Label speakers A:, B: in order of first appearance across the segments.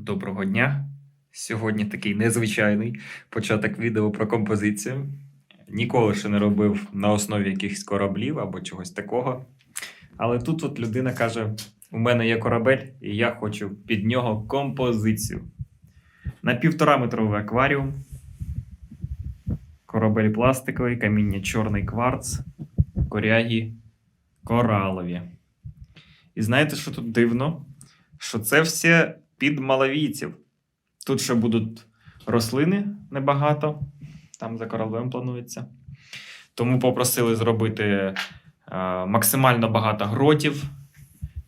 A: Доброго дня. Сьогодні такий незвичайний початок відео про композицію. Ніколи ще не робив на основі якихось кораблів або чогось такого. Але тут от людина каже: у мене є корабель, і я хочу під нього композицію. На півтора метровий акваріум. Корабель пластиковий, каміння чорний кварц, корягі коралові. І знаєте, що тут дивно? Що це все під малавійців. Тут ще будуть рослини небагато, там за кораблем планується. Тому попросили зробити е, максимально багато гротів,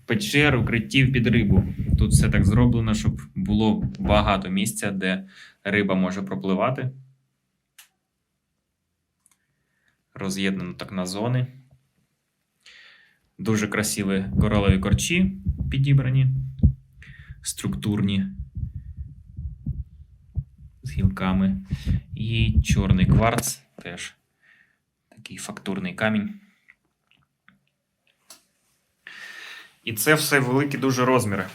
A: печер, укриттів під рибу. Тут все так зроблено, щоб було багато місця, де риба може пропливати. Роз'єднано так на зони. Дуже красиві коралові корчі підібрані, структурні з гілками. І чорний кварц теж такий фактурний камінь. І це все великі дуже розміри.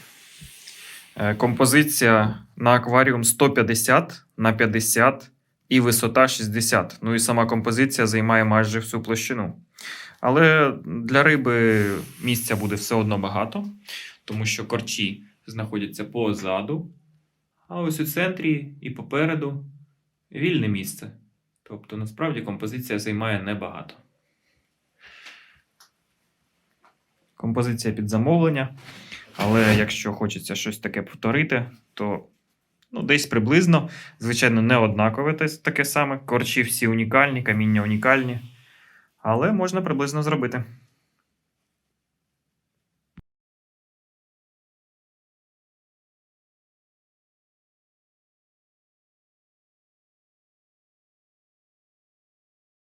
A: Е, Композиція на акваріум 150 на 50 і висота 60. Ну і сама композиція займає майже всю площину. Але для риби місця буде все одно багато, тому що корчі знаходяться позаду, а ось у центрі і попереду вільне місце. Тобто, насправді композиція займає небагато. Композиція під замовлення. Але якщо хочеться щось таке повторити, то ну, десь приблизно, звичайно, не однакове таке саме. Корчі всі унікальні, каміння унікальні. Але можна приблизно зробити.